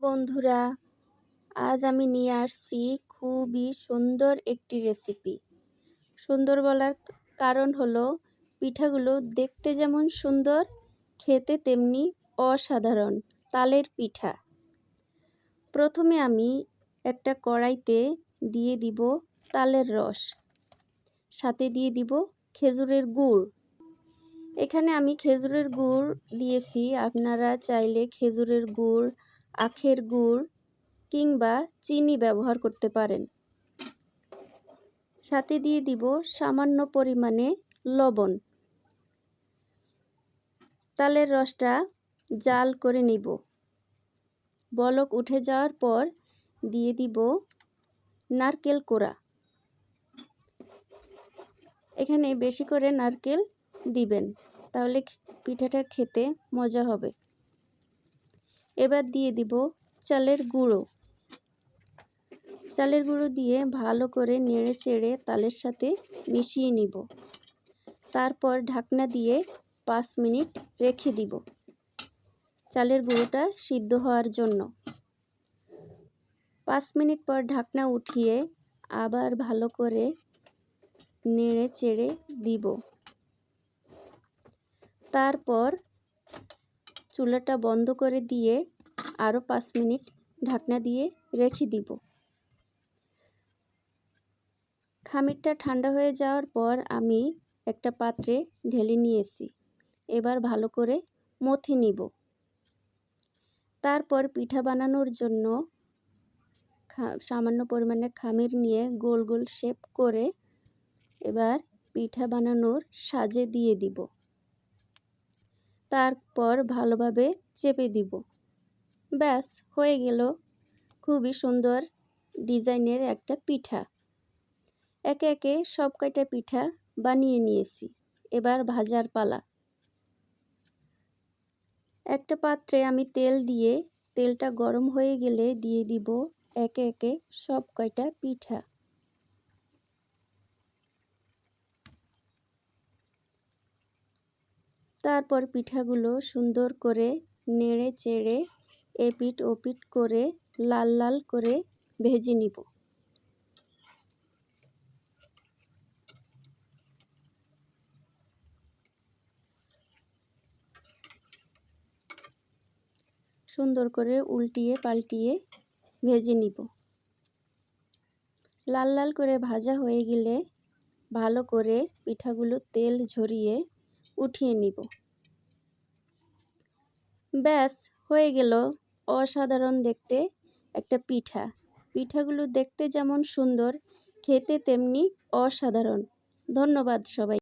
বন্ধুরা, আজ আমি নিয়ে আসছি খুবই সুন্দর একটি রেসিপি সুন্দর বলার কারণ হলো, পিঠাগুলো দেখতে যেমন সুন্দর, খেতে তেমনি অসাধারণ তালের পিঠা। প্রথমে আমি একটা কড়াইতে দিয়ে দিব তালের রস। সাথে দিয়ে দিব খেজুরের গুড়। এখানে আমি খেজুরের গুড় দিয়েছি, আপনারা চাইলে খেজুরের গুড় আখের গুড় কিংবা চিনি ব্যবহার করতে পারেন। সাথে দিয়ে দিব সামান্য পরিমাণে লবণ। তালের রসটা জাল করে নিব। বলক উঠে যাওয়ার পর দিয়ে দিব নারকেল কোড়া। এখানে বেশি করে নারকেল দিবেন, তাহলে পিঠাটা খেতে মজা হবে। এবার দিয়ে দিব চালের গুঁড়ো। চালের গুঁড়ো দিয়ে ভালো করে নেড়ে চেড়ে তালের সাথে মিশিয়ে নিব। তারপর ঢাকনা দিয়ে পাঁচ মিনিট রেখে দিব চালের গুঁড়োটা সিদ্ধ হওয়ার জন্য। পাঁচ মিনিট পর ঢাকনা উঠিয়ে আবার ভালো করে নেড়ে চেড়ে দিব। তারপর চুলাটা বন্ধ করে দিয়ে আরও পাঁচ মিনিট ঢাকনা দিয়ে রেখে দিব। খামিরটা ঠান্ডা হয়ে যাওয়ার পর আমি একটা পাত্রে ঢেলে নিয়েছি। এবার ভালো করে মথে নিব। তারপর পিঠা বানানোর জন্য সামান্য পরিমাণে খামির নিয়ে গোল গোল শেপ করে এবার পিঠা বানানোর সাজে দিয়ে দিব। তারপর ভালোভাবে চেপে দিব। ব্যাস, হয়ে গেল খুবই সুন্দর ডিজাইনের একটা পিঠা। একে একে সব কয়টা পিঠা বানিয়ে নিয়েছি। এবার ভাজার পালা। একটা পাত্রে আমি তেল দিয়ে, তেলটা গরম হয়ে গেলে দিয়ে দিব একে একে সব কয়টা পিঠা। তারপর পিঠাগুলো সুন্দর করে নেড়ে চেড়ে এপিট ওপিট করে লাল লাল করে ভেজে নিব। সুন্দর করে উল্টিয়ে পাল্টিয়ে ভেজে নিব। লাল লাল করে ভাজা হয়ে গেলে ভালো করে পিঠাগুলো তেল ঝরিয়ে উঠিয়ে নিব। ব্যাস, হয়ে গেল অসাধারণ দেখতে একটা পিঠা। পিঠাগুলো দেখতে যেমন সুন্দর, খেতে তেমনি অসাধারণ। ধন্যবাদ সবাই।